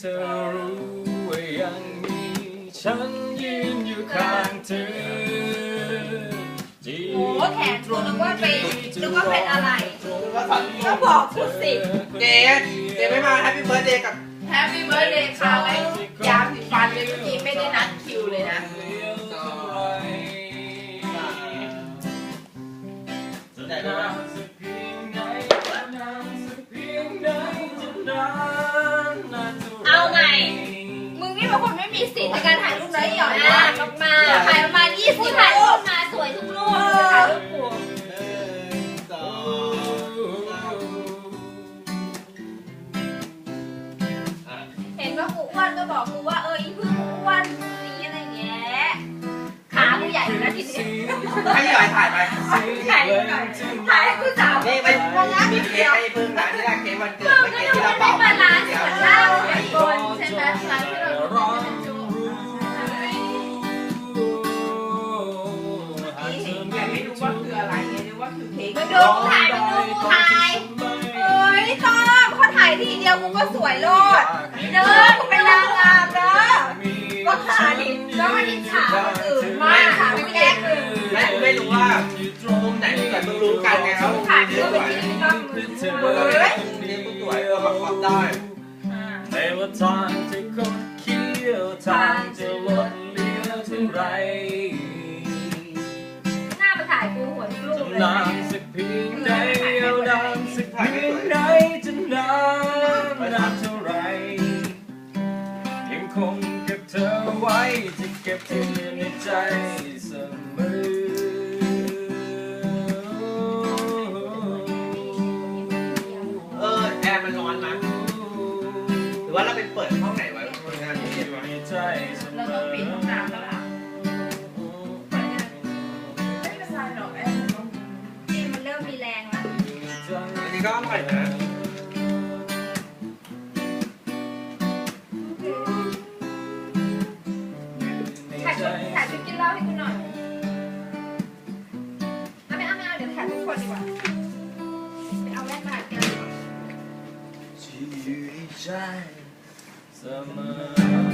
เธอรู้ว่ายังมีฉันยืนอยู่ข้างเธอโอ้แขนกูนึกว่าไปนึกว่าเป็นอะไรก็ฝันก็บอกกูสิ เจนเจนไม่มาแฮปปี้เบิร์ดเดย์กับแฮปปี้เบิร์ดเดย์ค่ะไอ้ยาสีฟันเลยเมื่อกี้ไม่ได้นัดคิวเลยนะสนใจไหมวะ เอาใหม่ มึงนี่เป็นคนไม่มีสิทธิ์ในการถ่ายรูปเลยหย่อนมากมากๆถ่ายประมาณยี่สิบถ่ายรูปมาสวยทุกรูปถ่ายรูปกูสองอะเห็นว่ากูอ้วนก็บอกกูว่าเอออีพึ่งกูอ้วนนี้อะไรเงี้ย ขากูใหญ่นะทีนี้ ให้พี่หน่อยถ่ายไปถ่ายกูหน่อยถ่าย นึกว่าดูถ่ายมึงดูถ่ายเอ้ยต้อมเขาถ่ายทีเดียวกูก็สวยโลดเด้อกูเป็นนางงามเด้อก็ขาดิแล้วมันอิจฉาคนอื่นมากค่ะไม่แย่หนึ่งไม่ไม่รู้ว่ามุมไหนที่แบบมึงรู้กันไงครับถ่ายเพื่ยอกเป็นสวยที่ต้องมือเออเฮ้ยเรียกผู้สวยเออมาครอบได้ในว่าทางที่คดเคี้ยวทางจะลดเลี้ยวเท่าไรหน้ามาถ่ายกูหัวลูกเลย ไว้ จะเก็บเธอในใจเสมอเออแอร์มันร้อนมั้ยหรือว่าเราไปเปิดห้องไหนไว้ทำงานเย็นไว้ในใจเสมเราอต้องปิดห้องน้ำแล้วล่ะไม่เป็นไรหรอกแอนนี่มันเริ่มมีแรงแล้ว อันนี้ก็อร่อยนะ อยู่ในใจเสมอ